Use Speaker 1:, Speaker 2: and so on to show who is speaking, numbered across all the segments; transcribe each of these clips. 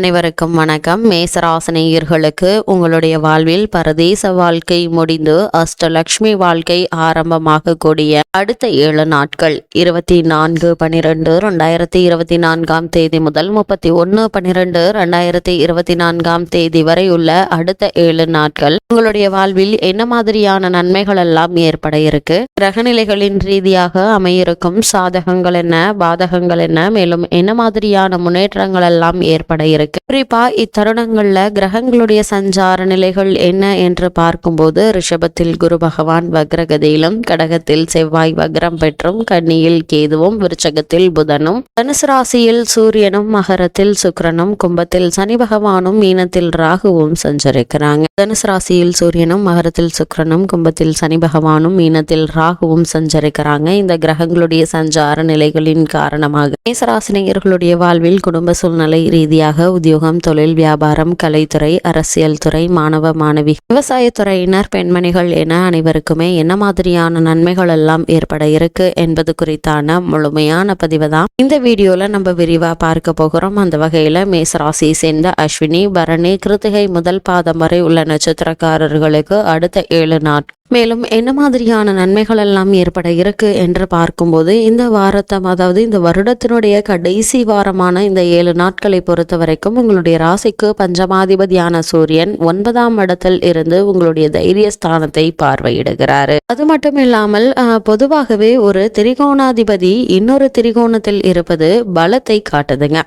Speaker 1: அனைவருக்கும் வணக்கம். மேசராசனையர்களுக்கு உங்களுடைய வாழ்வில் பரதேச வாழ்க்கை முடிந்து அஷ்டலக்ஷ்மி வாழ்க்கை ஆரம்பமாக கூடிய அடுத்த ஏழு நாட்கள் இருபத்தி நான்கு பனிரெண்டு ரெண்டாயிரத்தி இருபத்தி நான்காம் தேதி முதல் முப்பத்தி ஒன்று பனிரெண்டு ரெண்டாயிரத்தி இருபத்தி நான்காம் தேதி வரை உள்ள அடுத்த ஏழு நாட்கள் உங்களுடைய வாழ்வில் என்ன மாதிரியான நன்மைகள் எல்லாம் ஏற்பட இருக்கு? கிரகநிலைகளின் ரீதியாக அமையிருக்கும் சாதகங்கள் என்ன பாதகங்கள் என்ன மேலும் என்ன மாதிரியான முன்னேற்றங்கள் எல்லாம் ஏற்பட இருக்கு? குறிப்பா இத்தருணங்கள்ல கிரகங்களுடைய சஞ்சார நிலைகள் என்ன என்று பார்க்கும்போது ரிஷபத்தில் குரு பகவான் வக்ரகதியிலும் கடகத்தில் செவ்வாய் வக்ரம் பெற்றும் கன்னியில் கேதுவும் விருச்சகத்தில் புதனும் தனுசு ராசியில் சூரியனும் மகரத்தில் சுக்கிரனும் கும்பத்தில் சனி பகவானும் மீனத்தில் ராகுவும் சஞ்சரிக்கிறாங்க. தனுசு ராசியில் சூரியனும் மகரத்தில் சுக்கரனும் கும்பத்தில் சனி பகவானும் மீனத்தில் ராகுவும் சஞ்சரிக்கிறாங்க. இந்த கிரகங்களுடைய சஞ்சார நிலைகளின் காரணமாக. மேசராசினியர்களுடைய வாழ்வில் குடும்ப சூழ்நிலை ரீதியாக உத்தியோகம் தொழில் வியாபாரம் கலைத்துறை அரசியல் துறை மாணவ மாணவி விவசாயத்துறையினர் பெண்மணிகள் என அனைவருக்குமே என்ன மாதிரியான நன்மைகள் எல்லாம் ஏற்பட இருக்கு என்பது குறித்தான முழுமையான பதிவு தான் இந்த வீடியோல நம்ம விரிவா பார்க்க போகிறோம். அந்த வகையில மேசராசியை சேர்ந்த அஸ்வினி பரணி கிருத்திகை முதல் பாதம் வரை உள்ள நட்சத்திரக்காரர்களுக்கு அடுத்த ஏழு நாட்கள் மேலும் என்ன மாதிரியான நன்மைகள் எல்லாம் ஏற்பட இருக்கு என்று பார்க்கும்போது இந்த வாரத்தை அதாவது இந்த வருடத்தினுடைய கடைசி வாரமான இந்த ஏழு நாட்களை பொறுத்த வரைக்கும் உங்களுடைய ராசிக்கு பஞ்சமாதிபதியான சூரியன் ஒன்பதாம் இடத்தில் இருந்து உங்களுடைய தைரிய ஸ்தானத்தை பார்வையிடுகிறாரு. அது மட்டும் இல்லாமல் பொதுவாகவே ஒரு திரிகோணாதிபதி இன்னொரு திரிகோணத்தில் இருப்பது பலத்தை காட்டுதுங்க.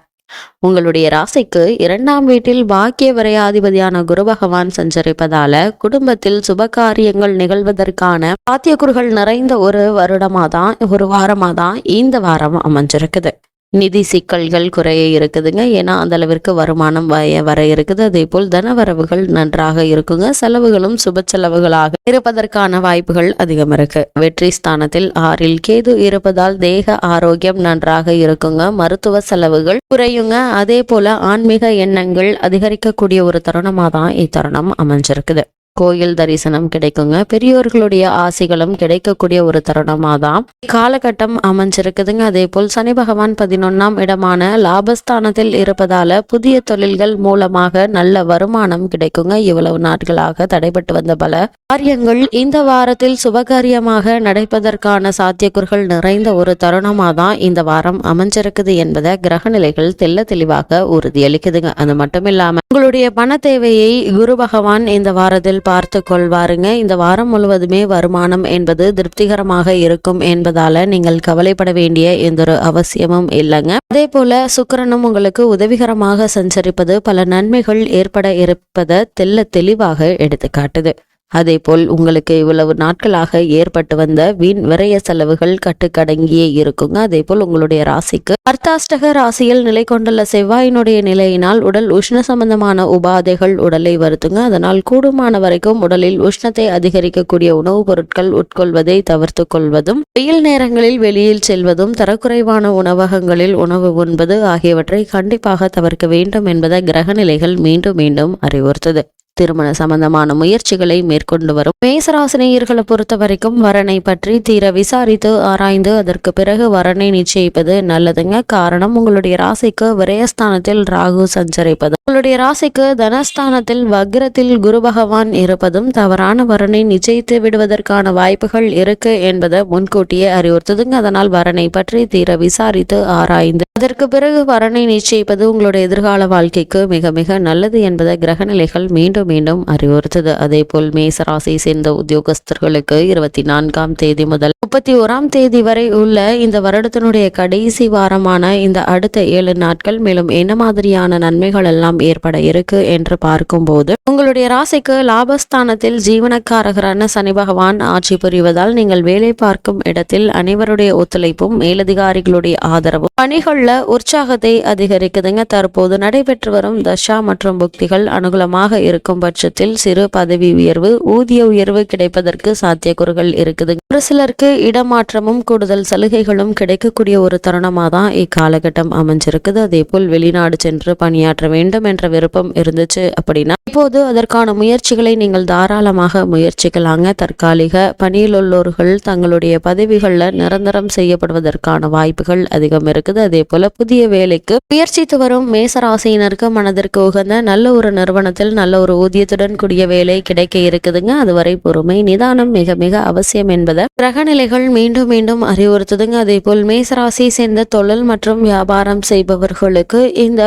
Speaker 1: உங்களுடைய ராசிக்கு இரண்டாம் வீட்டில் பாக்கிய விரையாதிபதியான குரு பகவான் சஞ்சரிப்பதால குடும்பத்தில் சுபகாரியங்கள் நிகழ்வதற்கான சாத்தியக்கூறுகள் நிறைந்த ஒரு வருடமாதான் ஒரு வாரமாதான் இந்த வாரம் அமைஞ்சிருக்குது. நிதி சிக்கல்கள் குறைய இருக்குதுங்க. ஏன்னா அந்த அளவிற்கு வருமானம் வர இருக்குது. அதே போல் தனவரவுகள் நன்றாக இருக்குங்க. செலவுகளும் சுப செலவுகளாக இருப்பதற்கான வாய்ப்புகள் அதிகம் இருக்கு. வெற்றி ஸ்தானத்தில் ஆறில் கேது இருப்பதால் தேக ஆரோக்கியம் நன்றாக இருக்குங்க. மருத்துவ செலவுகள் குறையுங்க. அதே போல ஆன்மீக எண்ணங்கள் அதிகரிக்கக்கூடிய ஒரு தருணமாக தான் இத்தருணம் அமைஞ்சிருக்குது. கோயில் தரிசனம் கிடைக்குங்க. பெரியோர்களுடைய ஆசைகளும் கிடைக்கக்கூடிய ஒரு தருணமாக தான் காலகட்டம் அமைஞ்சிருக்குதுங்க. அதே போல் சனி பகவான் பதினொன்னாம் இடமான லாபஸ்தானத்தில் இருப்பதால புதிய தொழில்கள் மூலமாக நல்ல வருமானம் கிடைக்குங்க. இவ்வளவு நாட்களாக தடைபட்டு வந்த பல காரியங்கள் இந்த வாரத்தில் சுபகாரியமாக நடப்பதற்கான சாத்தியக்கூறுகள் நிறைந்த ஒரு தருணமாக தான் இந்த வாரம் அமைஞ்சிருக்குது என்பதை கிரகநிலைகள் தெல்ல தெளிவாக உறுதியளிக்குதுங்க. அது மட்டும் இல்லாம உங்களுடைய பண தேவையை குரு பகவான் இந்த வாரத்தில் பார்த்து கொள்வாருங்க இந்த வாரம் முழுவதுமே வருமானம் என்பது திருப்திகரமாக இருக்கும் என்பதால நீங்கள் கவலைப்பட வேண்டிய எந்த ஒரு அவசியமும் இல்லைங்க. அதே போல சுக்கரனும் உங்களுக்கு உதவிகரமாக சஞ்சரிப்பது பல நன்மைகள் ஏற்பட இருப்பதை தெல்ல தெளிவாக எடுத்து காட்டுது அதேபோல் உங்களுக்கு இவ்வளவு நாட்களாக ஏற்பட்டு வந்த வீண் விரய செலவுகள் கட்டுக்கடங்கியே இருக்குங்க. அதேபோல் உங்களுடைய ராசிக்கு அர்த்தாஷ்டக ராசியில் நிலை கொண்டுள்ள செவ்வாயினுடைய நிலையினால் உடல் உஷ்ண சம்பந்தமான உபாதைகள் உடலை வருத்துங்க. அதனால் கூடுமான வரைக்கும் உடலில் உஷ்ணத்தை அதிகரிக்கக்கூடிய உணவுப் பொருட்கள் உட்கொள்வதை தவிர்த்து கொள்வதும் வெயில் நேரங்களில் வெளியில் செல்வதும் தரக்குறைவான உணவகங்களில் உணவு உண்பது ஆகியவற்றை கண்டிப்பாக தவிர்க்க வேண்டும் என்பதை கிரக நிலைகள் மீண்டும் மீண்டும் அறிவுறுத்தது. திருமண சம்பந்தமான முயற்சிகளை மேற்கொண்டு வரும் மேசராசினியர்களை பொறுத்த வரைக்கும் வரனை பற்றி தீர விசாரித்து ஆராய்ந்து அதற்கு பிறகு வரனை நிச்சயிப்பது நல்லதுங்க. காரணம் உங்களுடைய ராசிக்கு விரயஸ்தானத்தில் ராகு சஞ்சரிப்பது. உங்களுடைய ராசிக்கு தனஸ்தானத்தில் வக்ரத்தில் குரு பகவான் இருப்பதும் தவறான வரனை நிச்சயித்து விடுவதற்கான வாய்ப்புகள் இருக்கு என்பதை முன்கூட்டியே அறிவுறுத்துதுங்க. அதனால் வரனை பற்றி தீர விசாரித்து ஆராய்ந்து அதற்கு பிறகு வரனை நிச்சயிப்பது உங்களுடைய எதிர்கால வாழ்க்கைக்கு மிக மிக நல்லது என்பதை கிரகநிலைகள் மீண்டும் மீண்டும் அறிவுறுத்தது. அதே போல் மேசராசியை சேர்ந்த உத்தியோகஸ்தர்களுக்கு இருபத்தி நான்காம் தேதி முதல் முப்பத்தி ஓராம் தேதி வரை உள்ள இந்த வருடத்தினுடைய கடைசி வாரமான இந்த அடுத்த ஏழு நாட்கள் மேலும் என்ன மாதிரியான நன்மைகள் எல்லாம் ஏற்பட இருக்கு என்று பார்க்கும்போது உங்களுடைய ராசிக்கு லாபஸ்தானத்தில் ஜீவனக்காரகரான சனி பகவான் ஆட்சி புரிவதால் நீங்கள் வேலை பார்க்கும் இடத்தில் அனைவருடைய ஒத்துழைப்பும் மேலதிகாரிகளுடைய ஆதரவும் பணிகள்ல உற்சாகத்தை அதிகரிக்குதுங்க. தற்போது நடைபெற்று வரும் தசா மற்றும் புக்திகள் அனுகூலமாக இருக்கும் பட்சத்தில் சிறு பதவி உயர்வு ஊதிய உயர்வு கிடைப்பதற்கு சாத்தியக்கூறுகள் இருக்குது ஒரு சிலருக்கு இடமாற்றமும் கூடுதல் சலுகைகளும் கிடைக்கக்கூடிய ஒரு தருணமாக தான் இக்காலகட்டம் அமைஞ்சிருக்குது. அதே போல் வெளிநாடு சென்று பணியாற்ற வேண்டும் என்ற விருப்பம் இருந்துச்சு அப்படின்னா இப்போது அதற்கான முயற்சிகளை நீங்கள் தாராளமாக முயற்சிக்கலாங்க. தற்காலிக பணியில் உள்ளோர்கள் தங்களுடைய பதவிகளில் நிரந்தரம் செய்யப்படுவதற்கான வாய்ப்புகள் அதிகம் இருக்குது. அதே போல புதிய வேலைக்கு முயற்சித்து வரும் மேசராசியினருக்கு மனதிற்கு உகந்த நல்ல ஒரு நிறுவனத்தில் நல்ல ஒரு ஊதியத்துடன் கூடிய வேலை கிடைக்க இருக்குதுங்க. அதுவரை பொறுமை நிதானம் மிக மிக அவசியம் என்பதை கிரகநிலைகள் மீண்டும் மீண்டும் அறிவுறுத்துதுங்க. அதே போல் மேசராசியை சேர்ந்த தொழில் மற்றும் வியாபாரம் செய்பவர்களுக்கு இந்த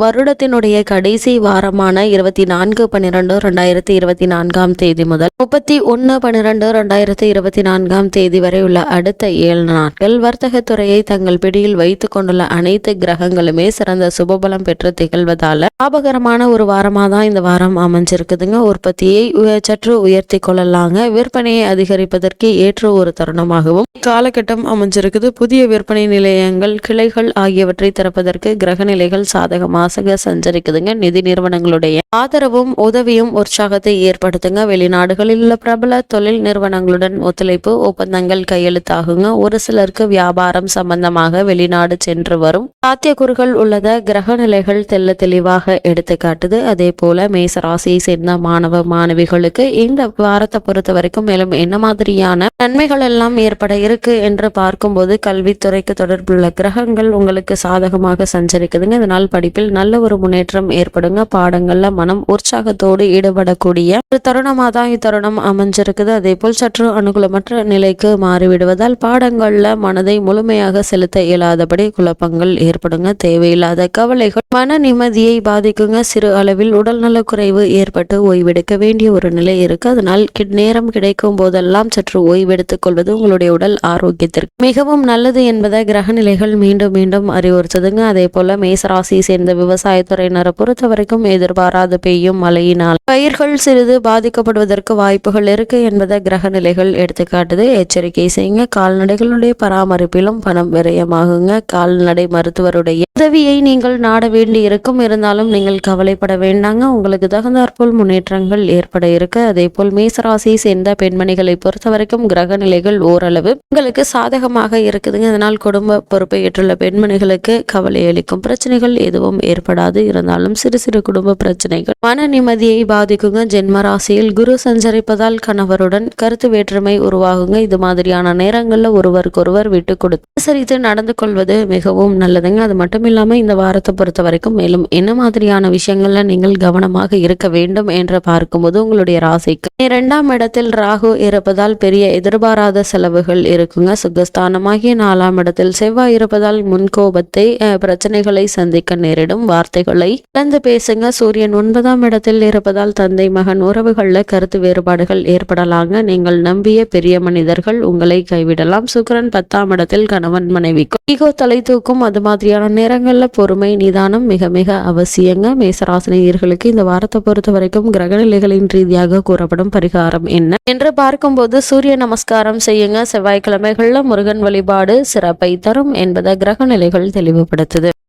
Speaker 1: வருடத்தினுடைய கடைசி வாரமான இருபத்தி நான்கு பன்னிரெண்டு ரெண்டாயிரத்தி இருபத்தி நான்காம் தேதி முதல் முப்பத்தி ஒன்று பன்னிரெண்டு ரெண்டாயிரத்தி இருபத்தி நான்காம் தேதி வரை உள்ள அடுத்த ஏழு நாட்கள் வர்த்தகத்துறையை தங்கள் பிடியில் வைத்துக் கொண்டுள்ள அனைத்து கிரகங்களுமே சிறந்த சுபபலம் பெற்று திகழ்வதால லாபகரமான ஒரு வாரமாக தான் இந்த வாரம் அமைஞ்சிருக்குதுங்க. உற்பத்தியை சற்று உயர்த்தி கொள்ளலாங்க. விற்பனையை அதிகரிப்பதற்கு ஏற்ற ஒரு தருணமாகவும் காலகட்டம் அமைஞ்சிருக்குது. புதிய விற்பனை நிலையங்கள் கிளைகள் ஆகியவற்றை திறப்பதற்கு கிரக நிலைகள் சாதகம் மாசக சஞ்சரிக்குதுங்க. நிதி நிறுவனங்களுடைய ஆதரவும் உதவியும் உற்சாகத்தை ஏற்படுத்துங்க. வெளிநாடுகளில் உள்ள பிரபல தொழில் நிறுவனங்களுடன் ஒத்துழைப்பு ஒப்பந்தங்கள் கையெழுத்தாகுங்க. ஒரு சிலருக்கு வியாபாரம் சம்பந்தமாக வெளிநாடு சென்று வரும் சாத்தியக்கூறுகள் உள்ளத கிரக நிலைகள் தெல்ல தெளிவாக எடுத்துக்காட்டுது. அதே போல மேச ராசியை சேர்ந்த மாணவ மாணவிகளுக்கு இந்த வாரத்தை பொறுத்த வரைக்கும் மேலும் என்ன மாதிரியான நன்மைகள் எல்லாம் ஏற்பட இருக்கு என்று பார்க்கும்போது கல்வித்துறைக்கு தொடர்புள்ள கிரகங்கள் உங்களுக்கு சாதகமாக சஞ்சரிக்குதுங்க. இதனால் படிப்பில் நல்ல ஒரு முன்னேற்றம் ஏற்படுங்க. பாடங்கள்ல மனம் உற்சாகத்தோடு ஈடுபடக்கூடிய ஒரு தருணமாக தான் இத்தருணம் அமைஞ்சிருக்குது. அதே போல் சற்று அனுகூலமற்ற நிலைக்கு மாறிவிடுவதால் பாடங்கள்ல மனதை முழுமையாக செலுத்த இயலாதபடி குழப்பங்கள் ஏற்படுங்க. தேவையில்லாத கவலைகள் மன நிம்மதியை பாதிக்குங்க. சிறு அளவில் உடல்நல குறைவு ஏற்பட்டு ஓய்வெடுக்க வேண்டிய ஒரு நிலை இருக்கு. அதனால் நேரம் கிடைக்கும் போதெல்லாம் சற்று ஓய்வெடுத்துக் கொள்வது உங்களுடைய உடல் ஆரோக்கியத்திற்கு மிகவும் நல்லது என்பதை கிரக நிலைகள் மீண்டும் மீண்டும் அறிவுறுத்துதுங்க. அதே போல மேசராசி சேர்ந்த விவசாயத்துறையினரை பொறுத்த வரைக்கும் எதிர்பாராத பெய்யும் மழையினால் பயிர்கள் சிறிது பாதிக்கப்படுவதற்கு வாய்ப்புகள் இருக்கு என்பதை கிரக நிலைகள் எடுத்துக்காட்டுது. எச்சரிக்கை செய்யுங்க. கால்நடைகளுடைய பராமரிப்பிலும் பணம் விரயமாகுங்க. கால்நடை மருத்துவருடைய உதவியை நீங்கள் நாட வேண்டி இருக்கும். இருந்தாலும் நீங்கள் கவலைப்பட வேண்டாங்க. உங்களுக்கு தகுந்தாற்போல் முன்னேற்றங்கள் ஏற்பட இருக்கு. அதே போல் மேசராசியை சேர்ந்த பெண்மணிகளை பொறுத்த வரைக்கும் கிரக நிலைகள் ஓரளவு உங்களுக்கு சாதகமாக இருக்குதுங்க. இதனால் குடும்ப பொறுப்பை ஏற்றுள்ள பெண்மணிகளுக்கு கவலை அளிக்கும் பிரச்சனைகள் எதுவும் ஏற்படாது. இருந்தாலும் சிறு சிறு குடும்ப பிரச்சனைகள் மன நிம்மதியை பாதிக்குங்க. ஜென்ம ராசியில் குரு சஞ்சரிப்பதால் கணவருடன் கருத்து வேற்றுமை உருவாகுங்க. இது மாதிரியான நேரங்கள்ல ஒருவருக்கொருவர் விட்டு கொடுத்து அனுசரித்து நடந்து கொள்வது மிகவும் நல்லதுங்க. அது மட்டும் இல்லாம இந்த வாரத்தை பொறுத்த வரைக்கும் மேலும் என்ன மாதிரியான விஷயங்கள்ல நீங்கள் கவனமாக இருக்க வேண்டும் என்று பார்க்கும்போது உங்களுடைய ராசிக்கு. இரண்டாம் இடத்தில் ராகு இருப்பதால் பெரிய எதிர்பாராத செலவுகள் இருக்குங்க. சுகஸ்தானமாகிய நாலாம் இடத்தில் செவ்வாய் இருப்பதால் முன்கோபத்தை பிரச்சனைகளை சந்திக்க நேரிடும் வார்த்தைகளை கலந்து பேசுங்க. சூரியன் ஒன்பதாம் இடத்தில் இருப்பதால் தந்தை மகன் உறவுகள்ல கருத்து வேறுபாடுகள் ஏற்படலாங்க. நீங்கள் நம்பிய பெரிய மனிதர்கள் உங்களை கைவிடலாம். சுக்கரன் பத்தாம் இடத்தில் கணவன் மனைவிக்கும் ஈகோ தலை தூக்கும். அது மாதிரியான நேரங்கள்ல பொறுமை நிதானம் மிக மிக அவசியங்க. மேசராசினியர்களுக்கு இந்த வாரத்தை பொறுத்த வரைக்கும் கிரகநிலைகளின் ரீதியாக கூறப்படும் பரிகாரம் என்ன என்று பார்க்கும்போது சூரிய நமஸ்காரம் செய்யுங்க. செவ்வாய்க்கிழமைகள்ல முருகன் வழிபாடு சிறப்பை தரும் என்பதை கிரகநிலைகள் தெளிவுபடுத்துது.